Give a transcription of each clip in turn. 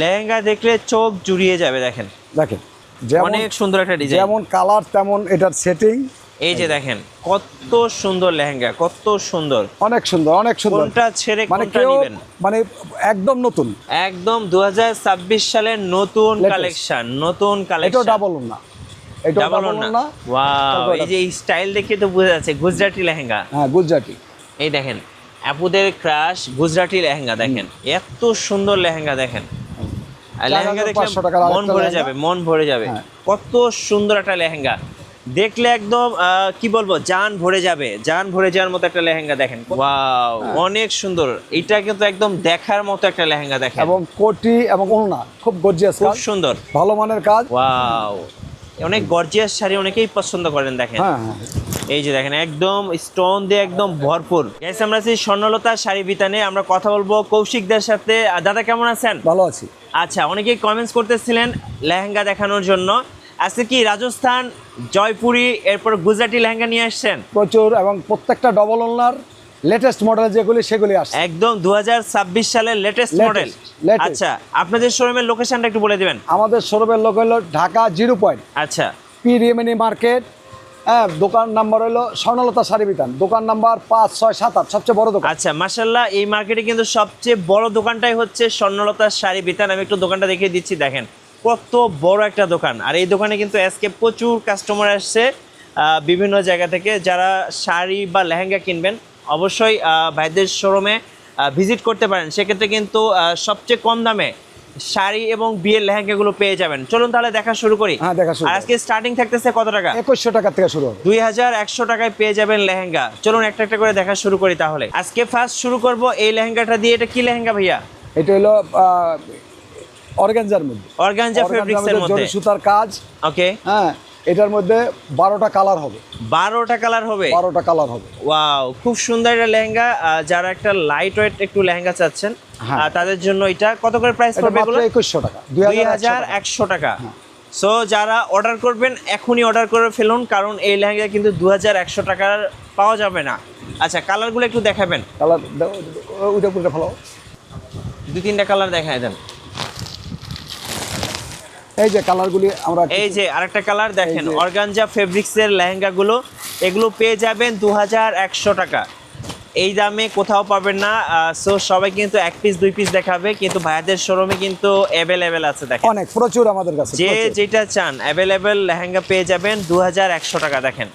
লেহেঙ্গা দেখলে চোখ জুড়িয়ে যাবে দেখেন। দেখেন অনেক সুন্দর একটা ডিজাইন যেমন কালার তেমন এটার সেটিং এই যে দেখেন কত সুন্দর লেহেঙ্গা কত সুন্দর। অনেক সুন্দর অনেক সুন্দর। কোনটা ছেড়ে মানে কোনটা নেবেন? মানে একদম নতুন। একদম দু সালের নতুন কালেকশন নতুন কালেকশন ডাবল না। এটাও ডাবল না? ওয়াও এই যে স্টাইল দেখে তো বোঝা যাচ্ছে গুজরাটি লেহেঙ্গা। হ্যাঁ গুজরাটি। এই দেখেন আপুদের ক্রাশ গুজরাটি লেহেঙ্গা দেখেন। এত সুন্দর লেহেঙ্গা দেখেন। লেহেঙ্গা দেখলে মন ভরে যাবে মন ভরে যাবে। হ্যাঁ। কত সুন্দর একটা লেহেঙ্গা। দেখলে একদম কি বলব জান ভরে যাবে জান ভরে যাওয়ার মতো একটা লেহেঙ্গা দেখেন। ওয়াও হ্যাঁ। অনেক সুন্দর। এটা কিন্তু একদম দেখার মতো একটা লেহেঙ্গা দেখেন। এবং কোটি এবং ওড়না খুব গর্জিয়াস খুব সুন্দর। ভালো মানের কাজ। ওয়াও। অনেক গর্জিয়াস শাড়ি অনেকেই পছন্দ করেন দেখেন। হ্যাঁ হ্যাঁ। এই যে দেখেন একদম স্টোন দিয়ে একদম ভরপুর। গাইস আমরা আছি স্বর্ণলতা শাড়ি বিতানে। আমরা কথা বলব কৌশিকদের সাথে। দাদা কেমন আছেন? ভালো আছি। আচ্ছা অনেকেই কমেন্টস করতেছিলেন লেহেঙ্গা দেখানোর জন্য। আজকে কি রাজস্থান জয়পুরি এরপর গুজরাটি লেহেঙ্গা নিয়ে আসছেন? প্রচুর এবং প্রত্যেকটা ডবল ওনার লেটেস্ট মডেল যেগুলি সেগুলি আসছে। একদম দু হাজার ছাব্বিশ সালের লেটেস্ট মডেল latest। আচ্ছা আপনাদের শোরুমের লোকেশনটা একটু বলে দিবেন। আমাদের শোরুমের লোক হলো ঢাকা জিরো পয়েন্ট আচ্ছা। পি রিয়েমিনি মার্কেট হ্যাঁ দোকান নাম্বার হলো স্বর্ণলতা শাড়ি বিতান। দোকান নাম্বার পাঁচ, ছয়, সাত, আট, সবচেয়ে বড় দোকান। আচ্ছা মাশাল্লাহ এই মার্কেটে কিন্তু সবচেয়ে বড় দোকানটাই হচ্ছে স্বর্ণলতার শাড়ি বিতান। আমি একটু দোকানটা দেখিয়ে দিচ্ছি, দেখেন। কত বড় একটা দোকান। আর এই দোকানে কিন্তু আজকে প্রচুর কাস্টমার আসছে বিভিন্ন জায়গা থেকে যারা শাড়ি বা লেহেঙ্গা কিনবেন, অবশ্যই ভাইদের শোরুমে ভিজিট করতে পারেন। সেক্ষেত্রে কিন্তু সবচেয়ে কম দামে শাড়ি এবং বিয়ের লেহেঙ্গাগুলো পেয়ে যাবেন। চলুন তাহলে দেখা শুরু করি। হ্যাঁ, দেখা শুরু আজকে স্টার্টিং থাকতেছে কত টাকা? একুশশো টাকা থেকে শুরু হবে। দুই হাজার একশো টাকায় পেয়ে যাবেন লেহেঙ্গা। চলুন একটা একটা করে দেখা শুরু করি তাহলে। আজকে ফার্স্ট শুরু করব এই লেহেঙ্গাটা দিয়ে। এটা কি লেহেঙ্গা ভাইয়া? এটা হলো অর্গানজার মধ্যে। অর্গানজা Organza ফেব্রিক্সের মধ্যে সুতার কাজ। ওকে হ্যাঁ এটার মধ্যে বারোটা কালার হবে। বারোটা কালার হবে? বারোটা কালার হবে। ওয়াও খুব সুন্দর একটা লেহেঙ্গা। যারা একটা লাইট ওয়েট একটু লেহেঙ্গা চাচ্ছেন তাদের জন্য এটা কত করে প্রাইস পড়বে এগুলো? একুশশো টাকা দুই দুই হাজার একশো টাকা। সো যারা অর্ডার করবেন এখনই অর্ডার করে ফেলুন কারণ এই লেহেঙ্গা কিন্তু দু হাজার একশো টাকার পাওয়া যাবে না। আচ্ছা কালারগুলো একটু দেখাবেন। কালার ওইটা পুরোটা ভালো দুই তিনটা কালার দেখায় দেন। এই যে কালারগুলি আমরা এই যে আরেকটা কালার দেখেন অর্গানজা ফেব্রিক্সের লেহেঙ্গাগুলো এগুলো পেয়ে যাবেন দু হাজার একশো টাকা। এই দামে কোথাও পাবেন না সো সবাই কিন্তু এক পিস দুই পিস দেখাবে কিন্তু ভাইয়াদের শোরুমে কিন্তু অ্যাভেলেবেল আছে দেখেন। অনেক প্রচুর আমাদের কাছে যে যেটা চান অ্যাভেলেবেল লেহেঙ্গা পেয়ে যাবেন দু হাজার একশো টাকা দেখেন।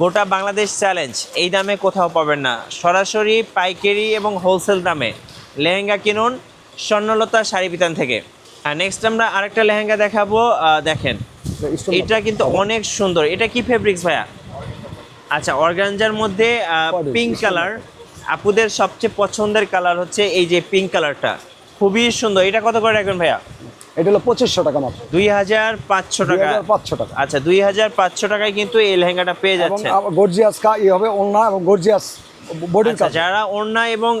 গোটা বাংলাদেশ চ্যালেঞ্জ এই দামে কোথাও পাবেন না। সরাসরি পাইকারি এবং হোলসেল দামে লেহেঙ্গা কিনুন স্বর্ণলতা শাড়ি বিতান থেকে। নেক্সট আমরা আরেকটা লেহেঙ্গা দেখাবো দেখেন। এটা কিন্তু অনেক সুন্দর। এটা কি ফেব্রিক্স ভাইয়া? আচ্ছা অর্গানজার মধ্যে পিঙ্ক কালার আপুদের সবচেয়ে পছন্দের কালার হচ্ছে এই যে পিঙ্ক কালারটা খুবই সুন্দর। এটা কত করে রাখবেন ভাইয়া? এটা হলো পঁচিশশো টাকা মাত্র। দুই হাজার পাঁচশো টাকা। পাঁচশো টাকা। আচ্ছা দুই হাজার পাঁচশো টাকায় কিন্তু এই লেহেঙ্গাটা পেয়ে যাচ্ছে। গর্জিয়াস কা ই হবে ওড়না এবং গর্জিয়াস আচ্ছা যারা ওড়না এবং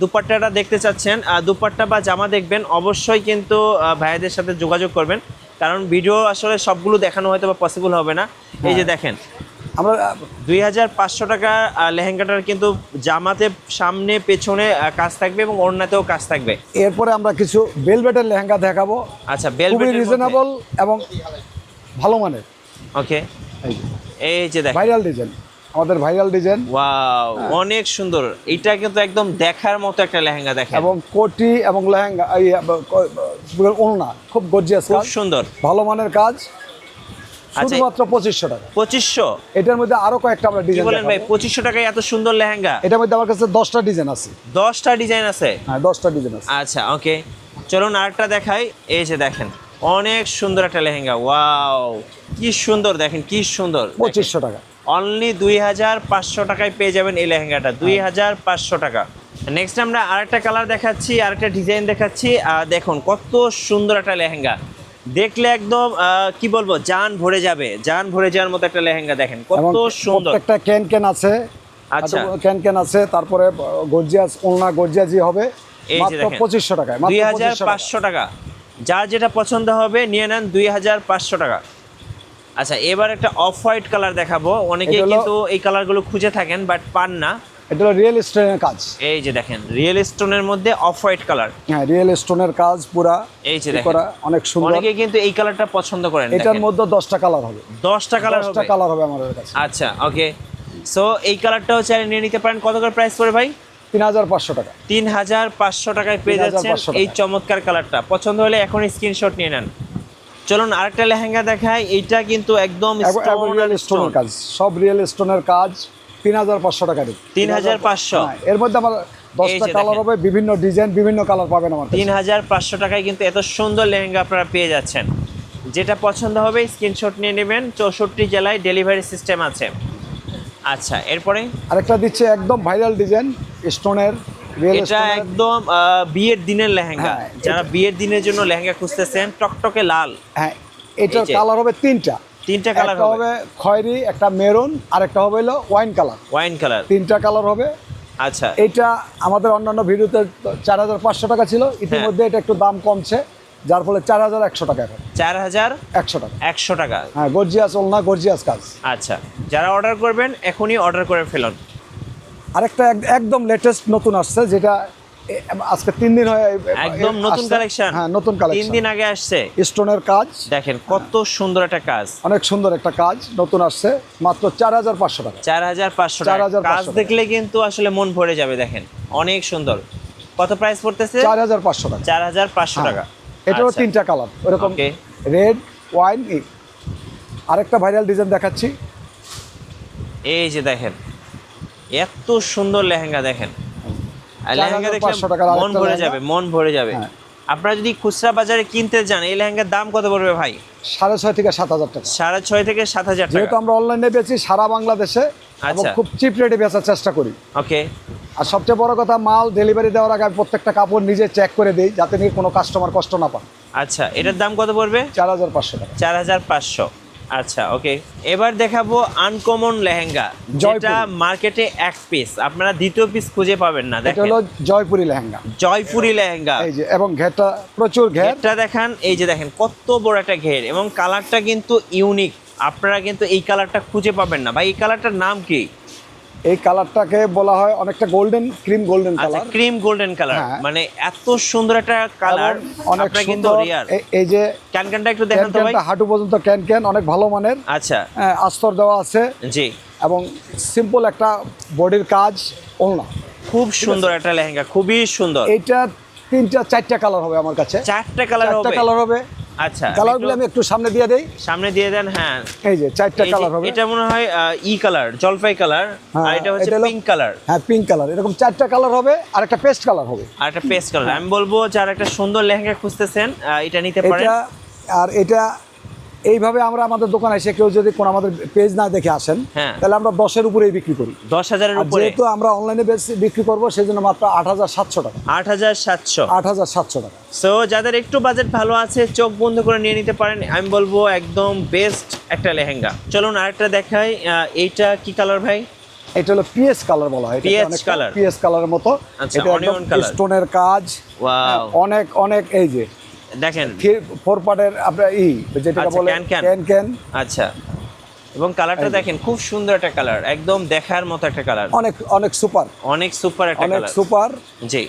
দুপাট্টাটা দেখতে চাচ্ছেন দুপাট্টা বা জামা দেখবেন অবশ্যই কিন্তু ভাইয়াদের সাথে যোগাযোগ করবেন। কারণ ভিডিও আসলে সবগুলো দেখানো হয়তো বা পসিবল হবে না। এই যে দেখেন আমরা দুই হাজার পাঁচশো টাকা লেহেঙ্গাটার কিন্তু জামাতে সামনে পেছনে কাজ থাকবে এবং ওড়নাতেও কাজ থাকবে। এরপরে আমরা কিছু বেলভেটের লেহেঙ্গা দেখাবো। আচ্ছা বেলভেট রিজনেবল এবং ভালো মানের। ওকে। এই যে। দেখেন। ভাইরাল ডিজাইন আমাদের ভাইরাল ডিজাইন ওয়াও অনেক সুন্দর। এটা কিন্তু একদম দেখার মতো একটা লেহেঙ্গা দেখেন। এবং কোটি এবং লেহেঙ্গা ওড়না। খুব গর্জিয়াস খুব সুন্দর। ভালো মানের কাজ। শুধুমাত্র পঁচিশশো টাকা। পঁচিশশো? এটার মধ্যে আরও কয়েকটা আমরা ডিজাইন বলেন ভাই পঁচিশশো টাকায় এত সুন্দর লেহেঙ্গা? এটার মধ্যে আমার কাছে দশটা ডিজাইন আছে। দশটা ডিজাইন আছে? হ্যাঁ দশটা ডিজাইন আছে। আচ্ছা ওকে চলুন আরেকটা দেখাই। এই যে দেখেন অনেক সুন্দর একটা লেহেঙ্গা। ওয়াও কি সুন্দর দেখেন কি সুন্দর। পঁচিশশো টাকা। অনলি দুই হাজার পাঁচশো টাকায় পেয়ে যাবেন এই লেহেঙ্গাটা দুই হাজার পাঁচশো টাকা। নেক্সট আমরা আরেকটা কালার দেখাচ্ছি আরেকটা ডিজাইন দেখাচ্ছি। আর দেখুন কত সুন্দর একটা লেহেঙ্গা। দেখলে একদম কি বলব জান ভরে যাবে। জান ভরে যাওয়ার মতো একটা লেহেঙ্গা দেখেন কত সুন্দর। প্রত্যেকটা ক্যান ক্যান আছে আচ্ছা। ক্যান ক্যান আছে তারপরে গর্জিয়াস ওড়না গর্জিয়াসই হবে এই যে মাত্র দেখেন পঁচিশশো টাকায় দুই মাত্র হাজার 2500 টাকা। পাঁচশো টাকা। যার যেটা পছন্দ হবে নিয়ে নেন দুই হাজার পাঁচশো টাকা। আচ্ছা এবার একটা অফ হোয়াইট কালার দেখাবো। হলো- কিন্তু এই কালারগুলো খুঁজে থাকেন বাট পান না। এটা হলো রিয়েল স্টোনের কাজ। এই যে দেখেন রিয়েল স্টোনের মধ্যে অফ হোয়াইট কালার হ্যাঁ রিয়েল স্টোনের কাজ পুরা এই যে। করা অনেক সুন্দর। অনেকে কিন্তু এই কালারটা পছন্দ করেন এটার মধ্যে দশটা কালার হবে। দশটা কালার দশটা হবে? কালার হবে আমাদের কাছে। আচ্ছা ওকে সো এই কালারটাও চাইলে নিয়ে নিতে পারেন। কত করে প্রাইস পড়ে ভাই? তিন হাজার পাঁচশো টাকা। তিন হাজার পাঁচশো টাকায় পেয়ে 3,500 যাচ্ছেন এই চমৎকার কালারটা পছন্দ হলে এখন স্ক্রিনশট নিয়ে নেন। চলুন আরেকটা লেহেঙ্গা দেখাই। এইটা কিন্তু একদম রিয়েল স্টোনের কাজ। সব রিয়েল স্টোনের কাজ। তিন হাজার পাঁচশো টাকা দিন 3,500 হ্যাঁ, এর মধ্যে আমার দশটা কালার। হবে বিভিন্ন ডিজাইন বিভিন্ন কালার পাবেন আমার তিন হাজার পাঁচশো টাকায় কিন্তু এত সুন্দর লেহেঙ্গা আপনারা পেয়ে যাচ্ছেন। যেটা পছন্দ হবে স্ক্রিনশট নিয়ে নেবেন। চৌষট্টি জেলায় ডেলিভারি সিস্টেম আছে। আচ্ছা এরপরে? আরেকটা দিচ্ছে একদম ভাইরাল ডিজাইন স্টোনের এটা একদম বিয়ের দিনের লেহেঙ্গা। হ্যাঁ, যারা বিয়ের দিনের জন্য লেহেঙ্গা খুঁজতেছেন টকটকে লাল। হ্যাঁ এটার কালার হবে তিনটা। তিনটা কালার হবে। খয়েরি একটা মেরুন আর একটা হবে হলো ওয়াইন কালার ওয়াইন কালার তিনটা কালার হবে। আচ্ছা। এটা আমাদের অন্যান্য ভিডিওতে চার হাজার পাঁচশো টাকা ছিল ইতিমধ্যে এটা একটু দাম কমছে যার ফলে চার হাজার একশো টাকা এখন। চার হাজার একশো টাকা। একশো টাকা। হ্যাঁ গর্জিয়াস ওলনা গর্জিয়াস কাজ। আচ্ছা যারা অর্ডার করবেন এখনই অর্ডার করে ফেলুন। আরেকটা এক- একদম লেটেস্ট নতুন আসছে যেটা আজকে তিন দিন হয়ে একদম নতুন। কালেকশন হ্যাঁ নতুন তিন দিন আগে আসছে। স্টোনের কাজ। দেখেন কত সুন্দর একটা কাজ। অনেক সুন্দর একটা কাজ নতুন আসছে মাত্র চার হাজার পাঁচশো টাকা। চার হাজার পাঁচশো টাকা। 4,500 কাজ দেখলে কিন্তু আসলে মন ভরে যাবে দেখেন। অনেক সুন্দর। কত প্রাইস পড়তেছে? চার হাজার পাঁচশো টাকা। চার হাজার পাঁচশো টাকা। হ্যাঁ। এটারও আচ্ছা, তিনটা কালার ওরকম. রেড ওয়াইন আরেকটা ভাইরাল ডিজাইন দেখাচ্ছি। এই যে দেখেন এত সুন্দর লেহেঙ্গা দেখেন। আর লেহেঙ্গা দেখলে মন ভরে যাবে মন ভরে যাবে। হ্যাঁ। আপনারা যদি খুচরা বাজারে কিনতে যান এই লেহেঙ্গার দাম কত পড়বে ভাই? সাড়ে ছয় থেকে সাত হাজার টাকা। সাড়ে ছয় থেকে সাত হাজার যেহেতু আমরা অনলাইনে বেচি সারা বাংলাদেশে আচ্ছা। খুব চিপ রেটে বেচার চেষ্টা করি। ওকে। আর সবচেয়ে বড় কথা মাল ডেলিভারি দেওয়ার আগে আমি প্রত্যেকটা কাপড় নিজে চেক করে দিই যাতে নিয়ে কোনো কাস্টমার কষ্ট না পান আচ্ছা এটার দাম কত পড়বে? চার হাজার পাঁচশো টাকা। চার হাজার পাঁচশো। আচ্ছা ওকে এবার দেখাবো আনকমন লেহেঙ্গা যেটা মার্কেটে এক পিস আপনারা দ্বিতীয় পিস খুঁজে পাবেন না এটা দেখেন। হলো জয়পুরি লেহেঙ্গা। জয়পুরি লেহেঙ্গা। এই যে এবং ঘেরটা প্রচুর ঘের। ঘেরটা দেখেন এই যে দেখেন কত বড় একটা ঘের। এবং কালারটা কিন্তু ইউনিক আপনারা কিন্তু এই কালারটা খুঁজে পাবেন না। ভাই এই কালারটার নাম কি? এই কালারটাকে বলা হয় অনেকটা golden cream golden colour cream golden colour. মানে এত সুন্দর একটা কালার অনেক কিন্তু রিয়ার এই- যে ক্যানক্যানটা একটু দেখান তো ভাই। হাঁটু পর্যন্ত ক্যান ক্যান অনেক ভালো মানের। আচ্ছা। হ্যাঁ, আস্তর দেওয়া আছে। জি। এবং সিম্পল একটা বডির কাজ ওলনা খুব সুন্দর একটা লেহেঙ্গা খুবই সুন্দর। এটা তিনটা চারটা কালার হবে আমার কাছে। চারটা কালার হবে? চারটা কালার হবে। আচ্ছা কালারগুলো আমি একটু সামনে দিয়ে দেই। সামনে দিয়ে দেন হ্যাঁ। এই যে চারটা কালার হবে। এটা মনে হয় ই কালার জলপাই কালার হ্যাঁ, আর এটা হচ্ছে পিঙ্ক কালার হ্যাঁ পিঙ্ক কালার এরকম চারটা কালার হবে আর একটা পেস্ট কালার হবে। আর একটা পেস্ট কালার আমি বলব যারা একটা সুন্দর লেহেঙ্গা খুঁজতেছেন এটা নিতে পারেন। আর এটা এইভাবে আমরা আমাদের দোকানে এসে কেউ যদি কোনো আমাদের পেজ না দেখে আসেন হ্যাঁ। তাহলে আমরা দশের উপরেই বিক্রি করি। দশ হাজারের উপরে? যেহেতু আমরা অনলাইনে বিক্রি করব সেই জন্য মাত্র আট হাজার সাতশো টাকা। আট হাজার সাতশো। আট হাজার সাতশো টাকা। সো যাদের একটু বাজেট ভালো আছে চোখ বন্ধ করে নিয়ে নিতে পারেন। আমি বলব একদম বেস্ট একটা লেহেঙ্গা। চলুন আরেকটা দেখাই এইটা কি কালার ভাই? এটা হলো পিএস কালার বলা হয়। PH color। পিএস কালারের মতো। আচ্ছা, এটা একদম color। স্টোনের কাজ। হ্যাঁ, অনেক অনেক এই যে দেখেন। ফোর পার্টের আপনার ই যেটা আচ্ছা, বলে। Can can. আচ্ছা। এবং কালারটা দেখেন খুব সুন্দর একটা কালার একদম দেখার মতো একটা কালার। অনেক অনেক সুপার। অনেক সুপার একটা অনেক সুপার। জি।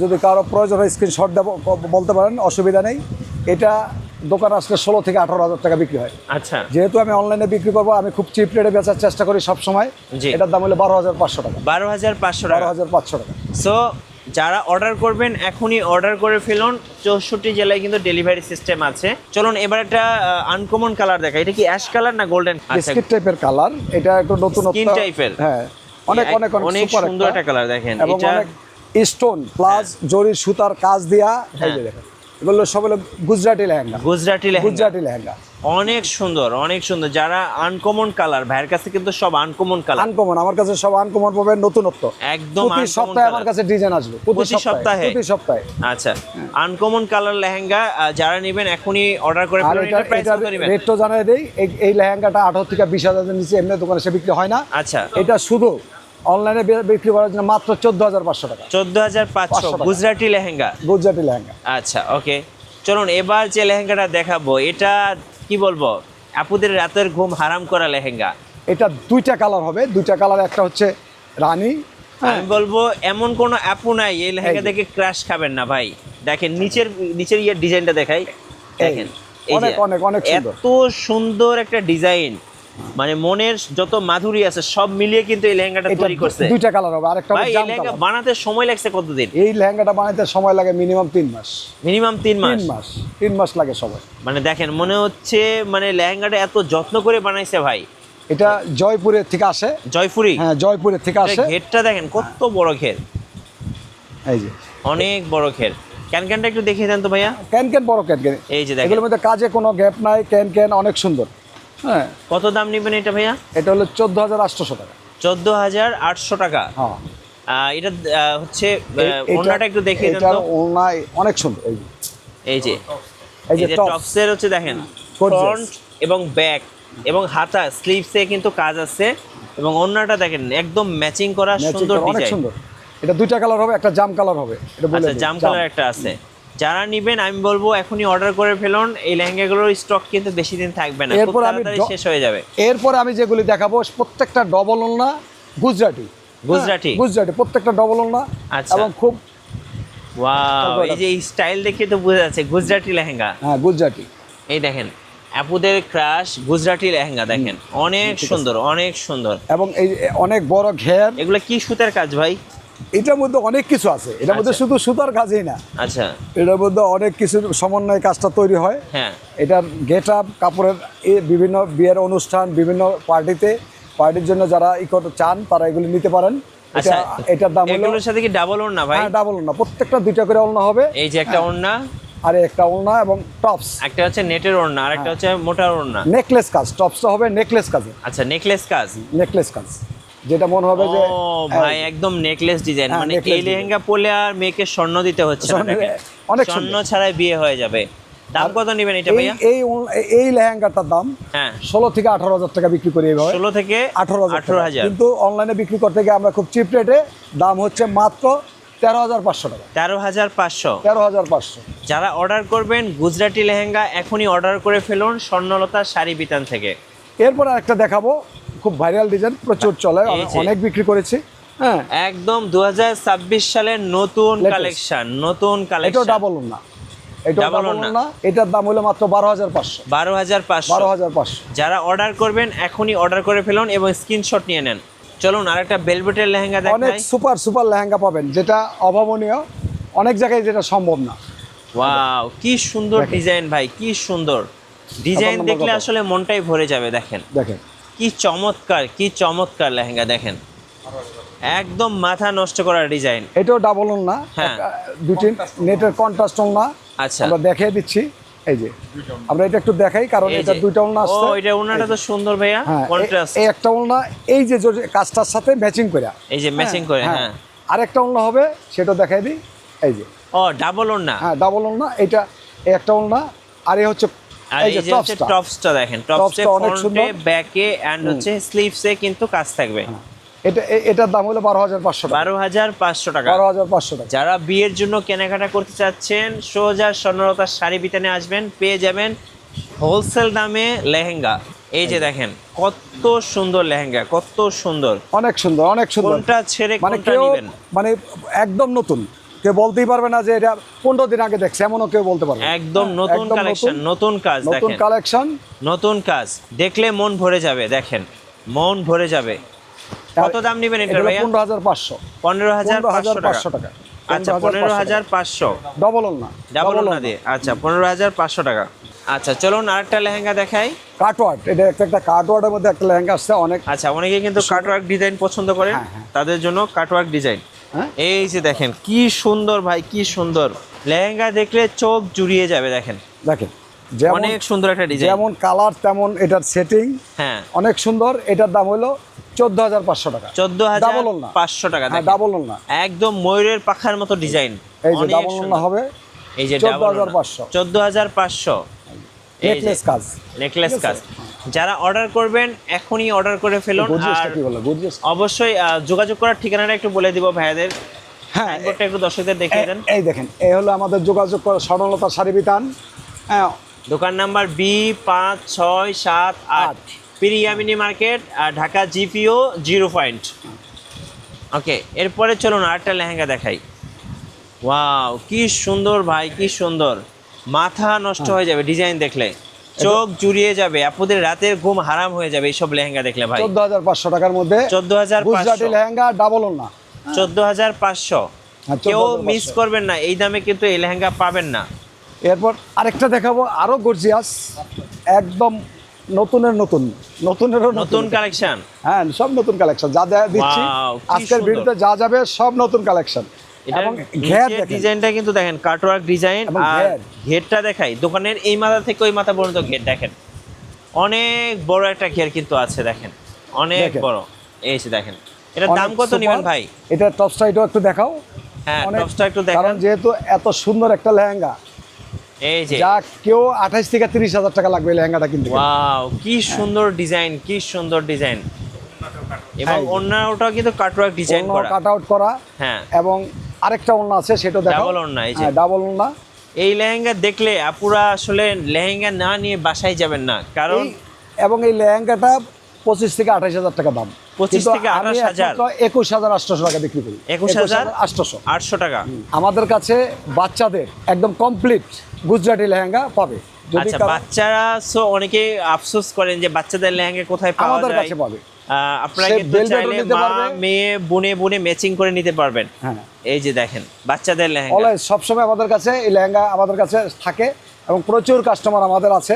যদি কারও প্রয়োজন হয় স্ক্রিনশট দেবো বলতে পারেন অসুবিধা নেই। এটা দোকান আসলে ষোলো থেকে আঠারো হাজার টাকা বিক্রি হয়। আচ্ছা। যেহেতু আমি অনলাইনে বিক্রি করব আমি খুব চিপ রেটে বেচার চেষ্টা করি সবসময়। এটার দাম হলো বারো হাজার পাঁচশো টাকা। বারো হাজার পাঁচশো বারো হাজার পাঁচশো টাকা। সো যারা অর্ডার করবেন এখনই অর্ডার করে ফেলুন। চৌষট্টি জেলায় কিন্তু ডেলিভারি সিস্টেম আছে। চলুন এবার একটা আনকমন কালার দেখা এটা কি অ্যাশ কালার না গোল্ডেন বিস্কিট টাইপের কালার এটা একটু নতুন স্কিন টাইপের হ্যাঁ। অনেক অনেক অনেক সুন্দর একটা। কালার দেখেন। এটা স্টোন প্লাস জরির সুতার কাজ দিয়া এই হ্যাঁ। দেখেন। এগুলো সব হলো গুজরাটি লেহেঙ্গা। গুজরাটি লেহেঙ্গা। গুজরাটি লেহেঙ্গা। অনেক সুন্দর অনেক সুন্দর। যারা আনকমন কালার ভাইয়ের কাছে কিন্তু সব আনকমন কালার আনকমন আমার কাছে সব আনকমন পাবেন নতুনত্ব। একদম প্রতি সপ্তাহে আমার কাছে ডিজাইন আসবে প্রতি সপ্তাহে? প্রতি সপ্তাহে। আচ্ছা আনকমন কালার লেহেঙ্গা যারা নেবেন এখনই অর্ডার করে ফেলুন এটা প্রাইস কত নেবেন? রেটটা জানাই দেই এই- লেহেঙ্গাটা আঠারো থেকে বিশ হাজারের নিচে এমনি দোকানে সে বিক্রি হয় না। আচ্ছা। এটা শুধু অনলাইনে বিক্রি করার জন্য মাত্র চোদ্দ হাজার পাঁচশো টাকা। চোদ্দ হাজার পাঁচশো গুজরাটি লেহেঙ্গা? গুজরাটি লেহেঙ্গা। আচ্ছা ওকে। চলুন এবার যে লেহেঙ্গাটা দেখাবো এটা কি বলব? আপুদের রাতের ঘুম হারাম করা লেহেঙ্গা। এটা দুইটা কালার হবে। দুইটা কালার একটা হচ্ছে রানী। হ্যাঁ। আমি বলব এমন কোনো অ্যাপও নাই এই লেহেঙ্গা দেখে ক্র্যাশ খাবেন না ভাই। দেখেন নিচের নিচের ইয়ে ডিজাইনটা দেখাই। দেখেন অনেক, অনেক, অনেক এত সুন্দর একটা ডিজাইন। মানে মনের যত মাধুরী আছে সব মিলিয়ে কিন্তু এই লেহেঙ্গাটা তৈরি করছে। দুইটা কালার হবে আরেকটা হবে ভাই এই লেহেঙ্গা বানাতে সময় লাগছে কতদিন? এই লেহেঙ্গাটা বানাইতে সময় লাগে মিনিমাম তিন মাস। মিনিমাম তিন মাস? তিন মাস তিন মাস লাগে সবাই। মানে দেখেন মনে হচ্ছে মানে লেহেঙ্গাটা এত যত্ন করে বানাইছে ভাই। এটা জয়পুরের থেকে আসে। জয়পুরি হ্যাঁ জয়পুরের থেকে আসে। ঘেরটা দেখেন কত বড় ঘের। এই যে। অনেক বড় ঘের। ক্যান ক্যানটা একটু দেখিয়ে দেন তো ভাইয়া। ক্যান ক্যান বড় ক্যান ক্যান। এই যে দেখেন। এগুলোর মধ্যে কাজে কোনো গ্যাপ নাই ক্যান ক্যান অনেক সুন্দর। হ্যাঁ। কত দাম নেবেন এটা ভাইয়া? এটা হলো চোদ্দ হাজার আটশোশো টাকা। চোদ্দ হাজার আটশো টাকা। হ্যাঁ। এটা হচ্ছে ওনাটা একটু দেখিয়ে দেন তো। ওড়নায় অনেক সুন্দর এই যে। এই যে। এই যে। টপসের হচ্ছে দেখেন ফ্রন্ট এবং ব্যাক এবং হাতা স্লিভসে কিন্তু কাজ আছে। এবং অন্যটা দেখেন একদম ম্যাচিং করা সুন্দর ডিজাইন সুন্দর। এটা দুইটা কালার হবে একটা জাম কালার হবে এটা বলে আচ্ছা জাম কালার একটা আছে। যারা নিবেন আমি বলব এখনই অর্ডার করে ফেলুন। এই লেহেঙ্গাগুলোর স্টক কিন্তু বেশি দিন থাকবে না। এরপর আমি শেষ হয়ে যাবে। এরপর আমি যেগুলি দেখাবো প্রত্যেকটা ডবল ওলনা গুজরাটি। গুজরাটি? হ্যাঁ, গুজরাটি। প্রত্যেকটা ডবল ওলনা। আচ্ছা। এবং খুব ওয়াও এই যে স্টাইল দেখে তো বোঝা যাচ্ছে গুজরাটি লেহেঙ্গা। হ্যাঁ গুজরাটি। এই দেখেন আপুদের ক্রাশ গুজরাটি লেহেঙ্গা দেখেন। অনেক সুন্দর অনেক সুন্দর। এবং এই অনেক বড় ঘের। এগুলো কি সুতার কাজ ভাই? এটার মধ্যে অনেক কিছু আছে। এটার মধ্যে আচ্ছা। শুধু সুতার কাজই না। আচ্ছা। এটার মধ্যে অনেক কিছু সমন্বয় কাজটা তৈরি হয়। হ্যাঁ। এটার গেট আপ কাপড়ের বিভিন্ন বিয়ের অনুষ্ঠান বিভিন্ন পার্টিতে পার্টির জন্য যারা ই চান তারা এগুলি নিতে পারেন। আচ্ছা এটা এটার দাম এগুলোর সাথে কি ডাবল ওড়না ভাই? হ্যাঁ ডাবল ওড়না। প্রত্যেকটা দুইটা করে ওড়না হবে। এই যে একটা ওড়না। আর একটা ওড়না এবং টপস একটা হচ্ছে নেটের ওড়না আর একটা হ্যাঁ। হচ্ছে মোটার ওড়না। নেকলেস কাজ টপসটা হবে নেকলেস কাজে। আচ্ছা নেকলেস কাজ। নেকলেস কাজ। যেটা মনে হবে যে ভাই একদম নেকলেস ডিজাইন হ্যাঁ, মানে এই লেহেঙ্গা পরলে আর মেয়েকে স্বর্ণ দিতে হচ্ছে না অনেক স্বর্ণ ছাড়াই বিয়ে হয়ে যাবে। দাম কত নেবেন এটা ভাইয়া? এই এই লেহেঙ্গাটার দাম হ্যাঁ। ষোলো থেকে আঠারো হাজার টাকা বিক্রি করি এইভাবে। ষোলো থেকে আঠারো আঠারো। হাজার। কিন্তু অনলাইনে বিক্রি করতে গিয়ে আমরা খুব চিপ রেটে দাম হচ্ছে মাত্র তেরো হাজার পাঁচশো টাকা। তেরো হাজার পাঁচশো। তেরো হাজার পাঁচশো। যারা অর্ডার করবেন গুজরাটি লেহেঙ্গা এখনই অর্ডার করে ফেলুন স্বর্ণলতা শাড়ি বিতান থেকে। এরপর আরেকটা দেখাবো। খুব ভাইরাল ডিজাইন প্রচুর চলে অনেক বিক্রি করেছি। হ্যাঁ। একদম দু হাজার ছাব্বিশ সালের নতুন কালেকশন নতুন কালেকশন ডাবল না ডাবল ওড়না। না এটার দাম হলো মাত্র বারো হাজার পাঁচশো। বারো হাজার পাঁচশো। বারো হাজার পাঁচশো। যারা অর্ডার করবেন এখনই অর্ডার করে ফেলুন এবং স্ক্রিনশট নিয়ে নেন। চলুন আরেকটা বেলভেটের লেহেঙ্গা অনেক সুপার সুপার লেহেঙ্গা পাবেন যেটা অভাবনীয়। অনেক জায়গায় যেটা সম্ভব না। ওয়াও কি সুন্দর ডিজাইন ভাই কি সুন্দর। ডিজাইন দেখলে আসলে মনটাই ভরে যাবে দেখেন। দেখেন। কি চমৎকার কি চমৎকার লেহেঙ্গা দেখেন। একদম মাথা নষ্ট করার ডিজাইন। এটাও ডাবল না হ্যাঁ। দুটি নেটের কন্ট্রাস্ট না আচ্ছা। আমরা দেখিয়ে দিচ্ছি এই যে। আমরা এটা একটু দেখাই কারণ এটা। দুইটা ওলনা ও আসছে এটা ওনাটা তো সুন্দর ভাইয়া হ্যাঁ কন্ট্রাস্ট এই একটা ওলনা এই যে কাজটার সাথে ম্যাচিং করে। এই যে ম্যাচিং করে হ্যাঁ আরেকটা ওলনা হবে সেটা দেখাই দিই এই যে। ও ডাবল ওড়না। হ্যাঁ ডাবল ওলনা এটা একটা ওলনা আর এই হচ্ছে আর এই এই যে যে হচ্ছে টপসটা। টপসটা দেখেন টপসে ফ্রন্টে ব্যাকে এন্ড হচ্ছে স্লিভসে কিন্তু কাজ থাকবে। এটা এটার দাম হলো বারো হাজার পাঁচশো বারো হাজার পাঁচশো টাকা। বারো হাজার পাঁচশো টাকা। যারা বিয়ের জন্য কেনাকাটা করতে চাচ্ছেন সোজা স্বর্ণলতার শাড়ি বিতানে আসবেন পেয়ে যাবেন হোলসেল দামে লেহেঙ্গা। এই যে দেখেন কত সুন্দর লেহেঙ্গা কত সুন্দর। অনেক সুন্দর অনেক সুন্দর। কোনটা ছেড়ে মানে কেউ মানে একদম নতুন। কেউ বলতেই পারবে না যে এটা পনেরো দিন আগে দেখছে এমনও কেউ বলতে পারবে না। একদম হ্যাঁ, নতুন কালেকশন নতুন কাজ নতুন কালেকশন নতুন কাজ দেখলে মন ভরে যাবে দেখেন মন ভরে যাবে। কত দাম নেবেন এটা ভাইয়া? পনেরো হাজার পাঁচশো। পনেরো হাজার পনেরো হাজার পাঁচশো পাঁচশো টাকা। টাকা আচ্ছা পনেরো হাজার পাঁচশো ডবল না ডাবল না দিয়ে? আচ্ছা পনেরো হাজার পাঁচশো টাকা। আচ্ছা চলুন আরেকটা লেহেঙ্গা দেখাই। কাটওয়ার্ড এটা একটা একটা কাটওয়ার্ডের মধ্যে একটা লেহেঙ্গা আসছে অনেক আচ্ছা অনেকে কিন্তু কাটওয়ার্ক ডিজাইন পছন্দ করেন। হ্যাঁ, হ্যাঁ। তাদের জন্য কাটওয়ার্ক ডিজাইন হ্যাঁ এই যে দেখেন কি সুন্দর ভাই কি সুন্দর। লেহেঙ্গা দেখলে চোখ জুড়িয়ে যাবে দেখেন। দেখেন যেমন অনেক সুন্দর একটা ডিজাইন যেমন কালার তেমন এটার সেটিং হ্যাঁ। অনেক সুন্দর এটার দাম হলো চোদ্দ হাজার পাঁচশো টাকা। চোদ্দ হাজার পাঁচশো টাকা হ্যাঁ ডাবল না একদম ময়ূরের পাখার মতো ডিজাইন এই যে ডাবল না হবে এই যে 14,500 চোদ্দ হাজার পাঁচশো। নেকলেস কাজ। নেকলেস কাজ? যারা অর্ডার করবেন এখনই অর্ডার করে ফেলুন। আর অবশ্যই যোগাযোগ করার ঠিকানাটা একটু বলে দিব ভাইয়াদের। হ্যাঁ একটু দর্শকদের দেখিয়ে দেন। এই দেখেন এই হলো আমাদের যোগাযোগ করা স্বর্ণলতা শাড়ি বিতান। হ্যাঁ। দোকান নাম্বার বি পাঁচ ছয় সাত আট আট। পিরিয়ামিনি মার্কেট আর Dhaka GPO zero point. Okay এরপরে চলুন আরেকটা লেহেঙ্গা দেখাই। ওয়াও কি সুন্দর ভাই কি সুন্দর। মাথা নষ্ট হয়ে যাবে ডিজাইন দেখলে। চোখ জুড়িয়ে যাবে আপনাদের রাতের ঘুম হারাম হয়ে যাবে এইসব লেহেঙ্গা দেখলে ভাই। চোদ্দ হাজার পাঁচশো টাকার মধ্যে 14,500 গুজরাটি লেহেঙ্গা ডাবল না চোদ্দ হাজার পাঁচশো। কেউ মিস করবেন না এই দামে কিন্তু এই লেহেঙ্গা পাবেন না। এরপর আরেকটা দেখাবো আরও গর্জিয়াস একদম নতুনের নতুন নতুনেরও নতুন। কালেকশন হ্যাঁ সব নতুন কালেকশন যা যা দিচ্ছি। আজকের। ভিডিওতে যা যাবে সব নতুন কালেকশন এবং ঘের ডিজাইনটা কিন্তু দেখেন কাটওয়ার্ক ডিজাইন আর ঘেরটা দেখাই। দোকানের এই মাথা থেকে ওই মাথা পর্যন্ত ঘের দেখেন। অনেক বড় একটা ঘের কিন্তু আছে দেখেন। অনেক বড়। এই যে দেখেন। এটার দাম কত। নেবেন ভাই? এটা টপ সাইডও একটু দেখাও। হ্যাঁ টপসটা একটু কারণ যেহেতু এত সুন্দর একটা লেহেঙ্গা এই যে। যা কেউ আঠাইশ থেকে তিরিশ হাজার টাকা লাগবে লেহেঙ্গাটা কিন্তু ওয়াও কি সুন্দর ডিজাইন কি সুন্দর ডিজাইন। এবং। অন্যটাও কিন্তু কাটওয়ার্ক ডিজাইন করা। কাট আউট করা। হ্যাঁ। এবং আরেকটা ওড়না আছে সেটা দেখো Double ওড়না, এই যে। হ্যাঁ ডাবল ওড়না। এই লেহেঙ্গা দেখলে আপুরা আসলে লেহেঙ্গা না নিয়ে বাসায় যাবেন না কারণ এবং এই লেহেঙ্গাটা পঁচিশ থেকে আঠাশ হাজার টাকা দাম। 25 কিন্তু থেকে 28,000 একমাত্র একুশ হাজার আটশোশো টাকা বিক্রি করি। একুশ হাজার আটশোশো। আটশো টাকা। আমাদের কাছে বাচ্চাদের একদম কমপ্লিট গুজরাটি লেহেঙ্গা পাবে। আচ্ছা বাচ্চারা সো অনেকে আফসোস করেন যে বাচ্চাদের লেহেঙ্গা কোথায় পাওয়া যায়? আমাদের কাছে পাবে। আপনারা কিন্তু চাইলে মা মেয়ে বুনে বুনে ম্যাচিং করে নিতে পারবেন। হ্যাঁ। এই যে দেখেন বাচ্চাদের লেহেঙ্গা। অলওয়েজ সবসময় আমাদের কাছে এই লেহেঙ্গা আমাদের কাছে থাকে এবং প্রচুর কাস্টমার আমাদের আছে।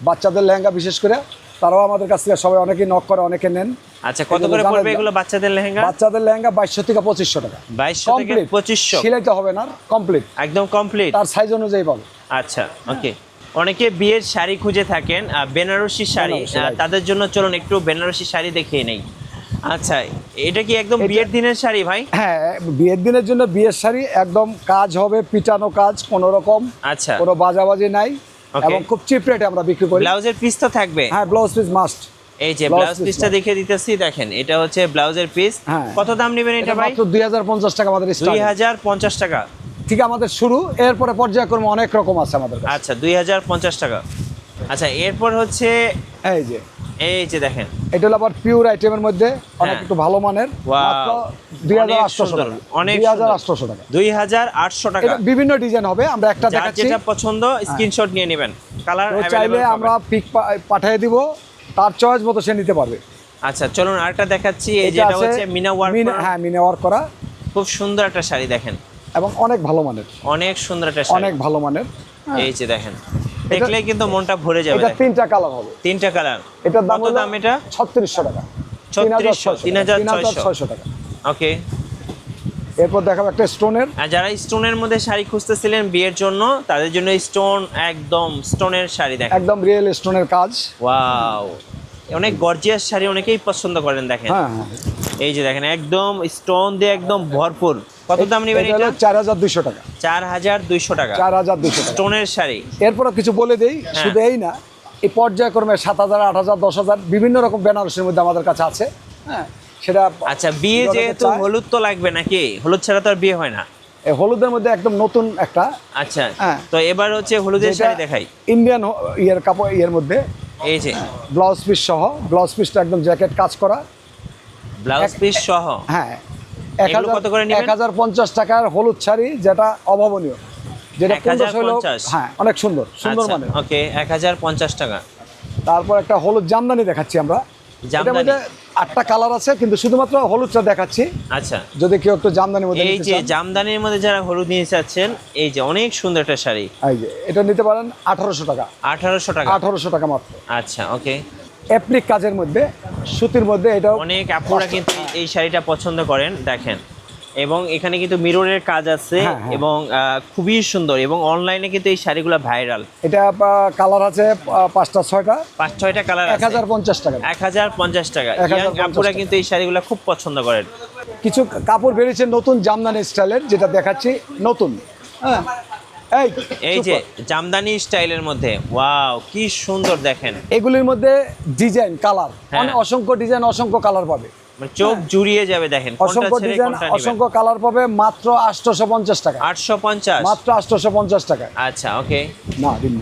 বাচ্চাদের লেহেঙ্গা বিশেষ করে তারাও আমাদের কাছ থেকে সবাই অনেকেই নক করে অনেকে নেন। আচ্ছা কত করে পড়বে এগুলো বাচ্চাদের লেহেঙ্গা? বাচ্চাদের লেহেঙ্গা বাইশশো থেকে পঁচিশশো টাকা। বাইশশো থেকে কমপ্লিট পঁচিশশো। সিলাইতে হবে না কমপ্লিট একদম কমপ্লিট তার সাইজ অনুযায়ী পাবে আচ্ছা ওকে অনেকে বিয়ের শাড়ি খুঁজে থাকেন বেনারসি শাড়ি. তাদের জন্য চলুন একটু বেনারসি শাড়ি দেখিয়ে নেই। আচ্ছা এটা কি একদম বিয়ের দিনের শাড়ি ভাই? হ্যাঁ বিয়ের দিনের জন্য বিয়ের শাড়ি একদম কাজ হবে পিটানো কাজ কোনো রকম আচ্ছা। কোনো বাজাবাজি নাই এবং খুব চিপ রেটে আমরা বিক্রি করি। ব্লাউজের পিস তো থাকবে? হ্যাঁ ব্লাউজ পিস মাস্ট এই যে ব্লাউজ পিসটা দেখে দিতেছি দেখেন এটা হচ্ছে ব্লাউজের পিস হ্যাঁ। কত দাম নেবেন এটা ভাই? মাত্র দুই হাজার পঞ্চাশ টাকা আমাদের দুই স্টার্ট হাজার পঞ্চাশ টাকা। ঠিক আমাদের শুরু এরপরে পর্যায়ক্রমে অনেক রকম আছে আমাদের আচ্ছা দুই হাজার পঞ্চাশ টাকা। আচ্ছা এরপর হচ্ছে এই যে। এই যে দেখেন। এটা হলো আবার পিওর আইটেমের মধ্যে অনেক হ্যাঁ। একটু ভালো মানের দুই হাজার অনেক সুন্দর, টাকা। অনেক দুই হাজার। আটশোশো টাকা। দুই হাজার আটশো টাকা। বিভিন্ন ডিজাইন হবে আমরা একটা দেখাচ্ছি। যেটা পছন্দ স্ক্রিনশট নিয়ে নেবেন। কালার চাইলে আমরা পিক পাঠিয়ে দিব তার চয়েস মতো সে নিতে পারবে। আচ্ছা চলুন আরেকটা দেখাচ্ছি এই যেটা হচ্ছে মিনা ওয়ার্ক হ্যাঁ মিনা ওয়ার্ক করা। খুব সুন্দর একটা শাড়ি দেখেন। এবং অনেক ভালো মানের। অনেক সুন্দর একটা অনেক ভালো মানের। এই যে দেখেন দেখলেই কিন্তু মনটা ভরে যাবে এটা তিনটা কালার হবে। তিনটা কালার। এটার দাম কত দাম এটা? ছত্রিশশো টাকা। 3600, 3600 3600 টাকা। ওকে। এরপর দেখাবো একটা স্টোনের। আর যারা স্টোনের মধ্যে শাড়ি খুঁজতেছিলেন বিয়ের জন্য তাদের জন্য স্টোন একদম স্টোনের শাড়ি দেখেন। একদম রিয়েল স্টোনের কাজ। ওয়াও। অনেক গর্জিয়াস শাড়ি অনেকেই পছন্দ করেন দেখেন। হ্যাঁ হ্যাঁ। এই যে দেখেন একদম স্টোন দিয়ে একদম ভরপুর। কত দাম নেবেন এটা এটা? হলো চার হাজার দুইশো টাকা। চার হাজার দুইশো টাকা। চার হাজার দুইশো টাকা। স্টোনের শাড়ি। এরপরও কিছু বলে দেই হ্যাঁ। শুধু এই না এই পর্যায়ক্রমে সাত হাজার আট হাজার দশ হাজার বিভিন্ন রকম বেনারসের মধ্যে আমাদের কাছে আছে। হ্যাঁ সেটা আচ্ছা বিয়ে যেহেতু হলুদ তো লাগবে নাকি? হলুদ ছাড়া তো আর বিয়ে হয় না। হলুদের মধ্যে একদম নতুন একটা। আচ্ছা হ্যাঁ। তো এবার হচ্ছে হলুদের শাড়ি দেখাই। ইন্ডিয়ান ইয়ের কাপড় ইয়ের মধ্যে এই যে। ব্লাউজ পিস সহ ব্লাউজ পিসটা একদম জ্যাকেট কাজ করা। ব্লাউজ পিস সহ? হ্যাঁ। এক হাজার পঞ্চাশ টাকার হলুদ শাড়ি যেটা অভাবনীয়। যেটা 1050 হ্যাঁ অনেক সুন্দর সুন্দর আচ্ছা মানে ওকে এক হাজার পঞ্চাশ টাকা। তারপর একটা হলুদ জামদানি দেখাচ্ছি আমরা। জামদানি। আটটা কালার আছে কিন্তু শুধুমাত্র হলুদটা দেখাচ্ছি। আচ্ছা। যদি কেউ একটু জামদানির মধ্যে এই যে জামদানির মধ্যে যারা হলুদ নিয়ে চাচ্ছেন এই যে অনেক সুন্দর একটা শাড়ি। এই যে এটা নিতে পারেন আঠারোশো টাকা। আঠারোশো টাকা? আঠারোশো টাকা মাত্র। আচ্ছা ওকে। অ্যাপ্লিক কাজের মধ্যে সুতির মধ্যে এটা অনেক আপুরা কিন্তু এই শাড়িটা পছন্দ করেন দেখেন। এবং এখানে কিন্তু মিররের কাজ আছে হ্যাঁ, হ্যাঁ। এবং খুবই সুন্দর এবং অনলাইনে কিন্তু এই শাড়িগুলো ভাইরাল এটা কালার আছে পাঁচটা ছয়টা। পাঁচ ছয়টা কালার এক হাজার পঞ্চাশ টাকা। এক হাজার পঞ্চাশ টাকা। 1050 আপুরা কিন্তু এই শাড়িগুলো খুব পছন্দ করেন। কিছু কাপড় বেরিয়েছে নতুন জামদানি স্টাইলের যেটা দেখাচ্ছি নতুন। হ্যাঁ। এই এই যে জামদানি স্টাইলের মধ্যে ওয়াও কি সুন্দর দেখেন। এগুলির মধ্যে ডিজাইন কালার হ্যাঁ। অসংখ্য ডিজাইন অসংখ্য কালার পাবে। চোখ জুড়িয়ে যাবে দেখেন অসংখ্য ডিজাইন অসংখ্য কালার পাবে মাত্র আটশোশো পঞ্চাশ টাকা আটশো পঞ্চাশ? মাত্র আটশোশো পঞ্চাশ টাকা আচ্ছা ওকে। না দিন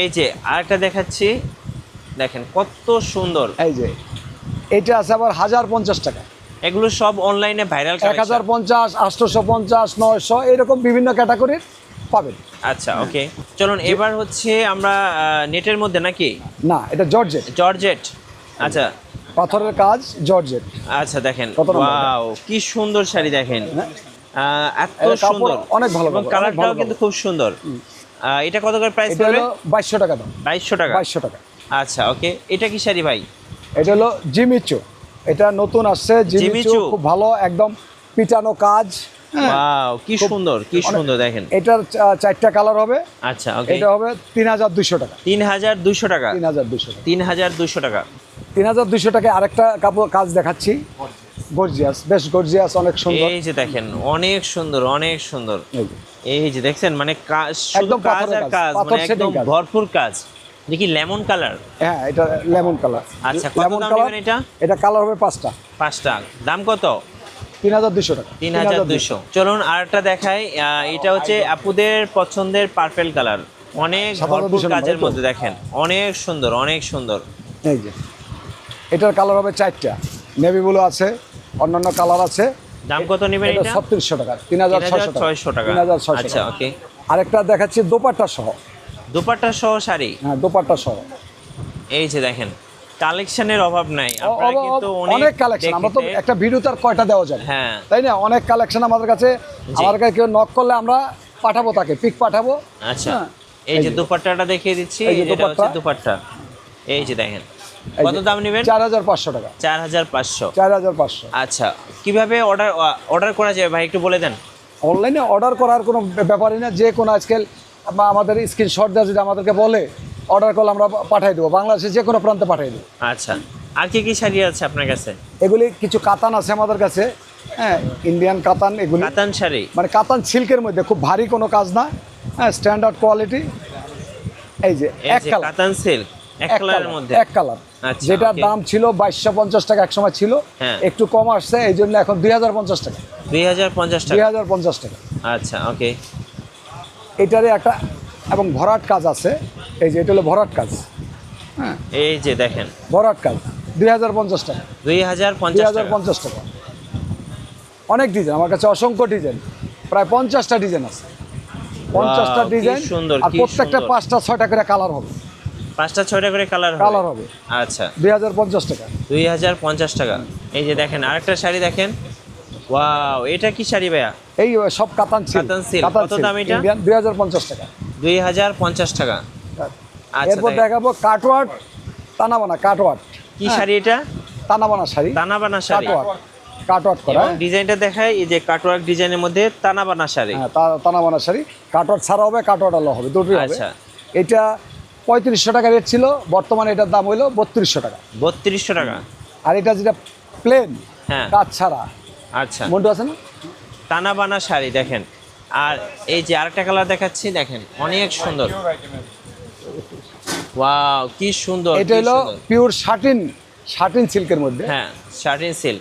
এই যে আরেকটা দেখাচ্ছি দেখেন কত সুন্দর। এই যে এটা আছে আবার হাজার পঞ্চাশ টাকা এগুলো সব অনলাইনে ভাইরাল এক হাজার পঞ্চাশ আটশোশো পঞ্চাশ নয়শো এরকম বিভিন্ন ক্যাটাগরির পাবেন। আচ্ছা ওকে। চলুন এবার হচ্ছে আমরা নেটের মধ্যে নাকি? না এটা জর্জেট জর্জেট আচ্ছা পাথরের কাজ জর্জেট। আচ্ছা দেখেন? ওয়াও কি সুন্দর শাড়ি দেখেন। হ্যাঁ। আহ, এত সুন্দর। অনেক ভালো কালারটাও কিন্তু খুব সুন্দর। আহ, এটা কত করে প্রাইস এটা পড়বে? হলো বাইশশো টাকা দাম। বাইশশো টাকা। বাইশশো টাকা। আচ্ছা ওকে। এটা কি শাড়ি ভাই? এটা হলো জিমিচু এটা নতুন আসছে জিমিচু। খুব ভালো একদম পিটানো কাজ। হ্যাঁ। ওয়াও কি সুন্দর কি সুন্দর দেখেন। এটার চারটা কালার হবে। আচ্ছা ওকে। এটা হবে তিন হাজার দুশো টাকা। তিন হাজার দুশো টাকা। তিন হাজার দুশো টাকা। তিন হাজার দুশো টাকা। তিন হাজার দুইশো টাকায় আরেকটা কাপড় কাজ দেখাচ্ছি। গর্জিয়াস বেশ গর্জিয়াস অনেক সুন্দর। এই যে দেখেন অনেক সুন্দর অনেক সুন্দর। এই যে। দেখছেন মানে একদম কাজ আর কাজ, মানে একদম ভরপুর কাজ। দেখি লেমন কালার হ্যাঁ এটা লেমন কালার আচ্ছা, কত দাম নেবেন এটা? এটা কালার হবে পাঁচটা। পাঁচটা। দাম কত? তিন হাজার দুশো টাকা। তিন হাজার দুশো চলুন আরেকটা দেখাই। এটা হচ্ছে আপুদের পছন্দের পার্পেল কালার অনেক ভরপুর কাজের মধ্যে দেখেন অনেক সুন্দর অনেক সুন্দর। এই যে। এটার কালার হবে চারটা। নেভি ব্লু আছে অন্যান্য কালার আছে। দাম কত নেবেন এটা এটা? ছত্রিশশো টাকা তিন হাজার ছয়শো টাকা। ছয়শো টাকা। তিন হাজার ছয়শো আচ্ছা ওকে আরেকটা দেখাচ্ছি দোপাট্টা সহ। দুপাট্টা সহ শাড়ি? হ্যাঁ দোপাট্টা সহ। এই যে দেখেন কালেকশনের অভাব নাই। অ- কিন্তু অনেক কালেকশন। আমরা তো একটা ভিডিও তার কয়টা দেওয়া যাবে হ্যাঁ। তাই না? অনেক কালেকশন আমাদের কাছে আমার কাছে কেউ নক করলে আমরা পাঠাবো তাকে পিক পাঠাবো। আচ্ছা। হ্যাঁ, এই যে। দুপাট্টাটা দেখিয়ে দিচ্ছি এই যে এটা হচ্ছে দুপাট্টা। এই যে দেখেন কত দাম নেবেন? চার হাজার পাঁচশো টাকা। চার হাজার পাঁচশো। চার হাজার পাঁচশো। আচ্ছা কীভাবে অর্ডার অর্ডার করা যাবে ভাই একটু বলে দেন। অনলাইনে অর্ডার করার কোনো ব্যাপারই না যে কোনো আজকাল আমাদের স্ক্রিনশট দেওয়া যদি আমাদেরকে বলে অর্ডার করলে আমরা পাঠিয়ে দেবো বাংলাদেশে যে কোনো প্রান্তে পাঠিয়ে দেবো। আচ্ছা আর কি কি শাড়ি আছে আপনার কাছে? এগুলি কিছু কাতান আছে আমাদের কাছে হ্যাঁ ইন্ডিয়ান কাতান এগুলি। কাতান শাড়ি? মানে কাতান সিল্কের মধ্যে খুব ভারী কোনো কাজ না হ্যাঁ স্ট্যান্ডার্ড কোয়ালিটি এই যে এক কালার। কাতান সিল্ক। এক কালারের কালার মধ্যে। এক কালার আচ্ছা, যেটার দাম ছিল বাইশশো পঞ্চাশ টাকা এক সময় ছিল হ্যাঁ। একটু কম আসছে এই জন্য এখন দুই হাজার পঞ্চাশ টাকা। দুই হাজার পঞ্চাশ দুই হাজার পঞ্চাশ টাকা। আচ্ছা ওকে এটারে একটা এবং ভরাট কাজ আছে এই যে এটা হলো ভরাট কাজ। হ্যাঁ। এই যে দেখেন। ভরাট কাজ দুই হাজার পঞ্চাশ টাকা। দুই হাজার দুই হাজার পঞ্চাশ টাকা। অনেক ডিজাইন আমার কাছে অসংখ্য ডিজাইন প্রায় পঞ্চাশটা ডিজাইন আছে। পঞ্চাশটা ডিজাইন আর প্রত্যেকটা পাঁচটা ছয়টা করে কালার হবে। পাঁচটা ছয়টা করে কালার কালার হবে। আচ্ছা। দুই হাজার পঞ্চাশ টাকা। দুই হাজার পঞ্চাশ টাকা। এই যে দেখেন আরেকটা শাড়ি দেখেন। ওয়াও এটা কি শাড়ি ভাইয়া? এই সব কাতান ছিল কাতান silk। কত দাম এটা? ইন্ডিয়ান দুই হাজার পঞ্চাশ টাকা। দুই হাজার পঞ্চাশ টাকা। আচ্ছা এরপর দেখাবো কাটওয়ার্ট টানাবানা কাটওয়ার্ট কি শাড়ি এটা? টানাবানা শাড়ি। তানা বানা শাড়ি কাটওয়ার্ট করা। ডিজাইনটা দেখায় এই যে কাটওয়ার্ক ডিজাইনের মধ্যে তানা বানা শাড়ি। হ্যাঁ তা- টানাবানা শাড়ি। কাটওয়ার্ট ছাড়া হবে কাটওয়ার্ট আলো হবে দুটোই হবে। আচ্ছা। এটা পঁয়ত্রিশশো টাকা রেট ছিল বর্তমানে এটার দাম হইল বত্রিশশো টাকা। বত্রিশশো টাকা? আর এটা যেটা প্লেন হ্যাঁ। কাজ ছাড়া। আচ্ছা। মন্টু আছে না টানা বানা শাড়ি দেখেন। আর এই যে আরেকটা কালার দেখাচ্ছি দেখেন অনেক সুন্দর। ওয়াও কি সুন্দর এটা হলো পিওর শার্টিন শার্টিন সিল্কের মধ্যে। হ্যাঁ শার্টিন সিল্ক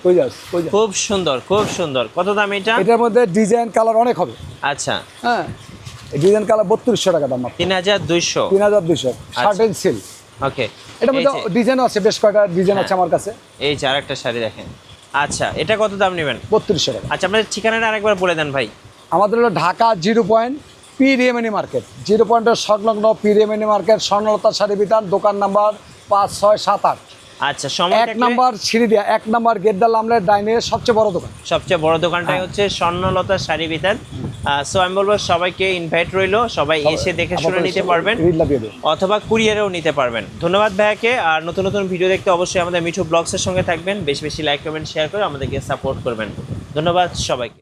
খুব সুন্দর খুব সুন্দর। কত দাম এটা? এটার মধ্যে ডিজাইন কালার অনেক হবে। আচ্ছা। হ্যাঁ। ডিজাইন কালার বত্রিশশো টাকা দাম তিন হাজার দুইশো। তিন হাজার দুশো শার্টিন সিল্ক ওকে। এটার মধ্যে ডিজাইন আছে বেশ কয়টা ডিজাইন আছে আমার কাছে। এই যে আরেকটা শাড়ি দেখেন। আচ্ছা এটা কত দাম নেবেন? বত্রিশশো টাকা। আচ্ছা আপনার ঠিকানাটা আরেকবার বলে দেন ভাই। আমাদের হলো ঢাকা জিরো পয়েন্ট পি রিএমএনি মার্কেট। জিরো পয়েন্টের সংলগ্ন পি রিএমএনি মার্কেট স্বর্ণলতা শাড়ি বিতান দোকান নাম্বার পাঁচ ছয় সাত আট। আচ্ছা সময় এক নাম্বার সিঁড়ি দিয়া এক নাম্বার গেদ্দাল আমলের ডাইনের সবচেয়ে বড় দোকান। সবচেয়ে বড় দোকানটাই হচ্ছে স্বর্ণলতা শাড়ি বিতান। সো আমি বলব সবাইকে ইনভাইট রইল সবাই এসে দেখে শুনে নিতে পারবেন অথবা কুরিয়ারেও নিতে পারবেন। ধন্যবাদ ভাইয়াকে আর নতুন নতুন ভিডিও দেখতে অবশ্যই আমাদের মিঠু ব্লগসের সঙ্গে থাকবেন। বেশি বেশি লাইক কমেন্ট শেয়ার করে আমাদেরকে সাপোর্ট করবেন। ধন্যবাদ সবাইকে।